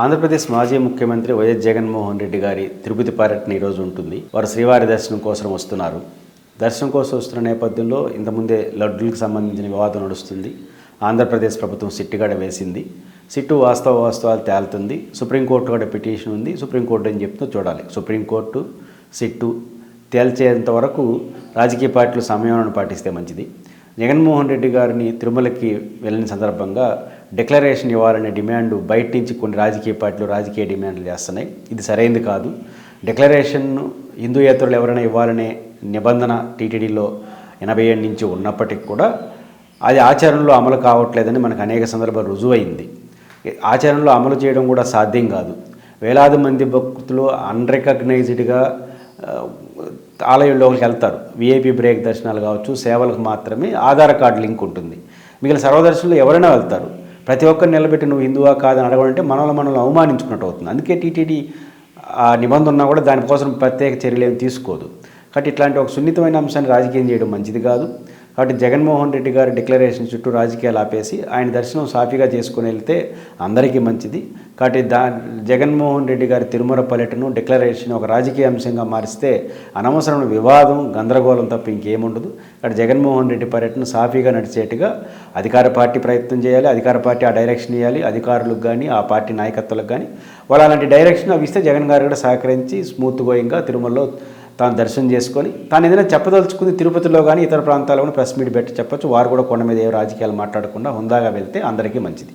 ఆంధ్రప్రదేశ్ మాజీ ముఖ్యమంత్రి వైఎస్ జగన్మోహన్ రెడ్డి గారి తిరుపతి పర్యటన ఈరోజు ఉంటుంది. వారు శ్రీవారి దర్శనం కోసం వస్తున్నారు. దర్శనం కోసం వస్తున్న నేపథ్యంలో ఇంతకుముందే లడ్డులకు సంబంధించిన వివాదం నడుస్తుంది. ఆంధ్రప్రదేశ్ ప్రభుత్వం సిట్టుగడ వేసింది. సిట్టు వాస్తవ వాస్తవాలు తేలుతుంది. సుప్రీంకోర్టు కూడా పిటిషన్ ఉంది. సుప్రీంకోర్టు అని చెప్తూ చూడాలి. సుప్రీంకోర్టు సిట్టు తేల్చేంత వరకు రాజకీయ పార్టీలు సమయాలను పాటిస్తే మంచిది. జగన్మోహన్ రెడ్డి గారిని తిరుమలకి వెళ్ళిన సందర్భంగా డిక్లరేషన్ ఇవ్వాలనే డిమాండ్ బయట నుంచి కొన్ని రాజకీయ పార్టీలు రాజకీయ డిమాండ్లు చేస్తున్నాయి. ఇది సరైనది కాదు. డిక్లరేషన్ హిందూయేతరులు ఎవరైనా ఇవ్వాలనే నిబంధన టీటీడీలో ఎనభై ఏడు నుంచి ఉన్నప్పటికీ కూడా అది ఆచరణలో అమలు కావట్లేదని మనకు అనేక సందర్భాలు రుజువైంది. ఆచరణలో అమలు చేయడం కూడా సాధ్యం కాదు. వేలాది మంది భక్తులు అన్రికగ్నైజ్డ్గా ఆలయంలోకి వెళ్తారు. విఐపి బ్రేక్ దర్శనాలు కావచ్చు సేవలకు మాత్రమే ఆధార్ కార్డు లింక్ ఉంటుంది. మిగిలిన సర్వదర్శనంలో ఎవరైనా వెళ్తారు. ప్రతి ఒక్కరిని నిలబెట్టి నువ్వు హిందువా కాదని అడగడంటే మనల్ని మనల్ని అవమానించుకున్నట్టు అవుతుంది. అందుకే టీటీడీ ఆ నిబంధన ఉన్నా కూడా దానికోసం ప్రత్యేక చర్యలు ఏమి తీసుకోదు. కాబట్టి ఇట్లాంటి ఒక సున్నితమైన అంశాన్ని రాజకీయం చేయడం మంచిది కాదు. కాబట్టి జగన్మోహన్ రెడ్డి గారి డిక్లరేషన్ చుట్టూ రాజకీయాలు ఆపేసి ఆయన దర్శనం సాఫీగా చేసుకుని వెళ్తే అందరికీ మంచిది. కాబట్టి దా జగన్మోహన్ రెడ్డి గారి తిరుమల పర్యటన డిక్లరేషన్ ఒక రాజకీయ అంశంగా మారిస్తే అనవసరమైన వివాదం గందరగోళం తప్ప ఇంకేముండదు. కాబట్టి జగన్మోహన్ రెడ్డి పర్యటన సాఫీగా నడిచేట్టుగా అధికార పార్టీ ప్రయత్నం చేయాలి అధికార పార్టీ ఆ డైరెక్షన్ ఇవ్వాలి అధికారులకు కానీ ఆ పార్టీ నాయకత్వాలకు కానీ వాళ్ళు అలాంటి డైరెక్షన్ అవి ఇస్తే జగన్ గారు కూడా సహకరించి స్మూత్ గోయింగ్గా తిరుమలలో తాను దర్శనం చేసుకొని తాను ఏదైనా చెప్పదలుచుకుంది తిరుపతిలో కానీ ఇతర ప్రాంతాల్లో కూడా ప్రెస్ మీట్ పెట్టి చెప్పొచ్చు. వారు కూడా కొండ మీద ఏ రాజకీయాలు మాట్లాడకుండా హుందాగా వెళ్తే అందరికీ మంచిది.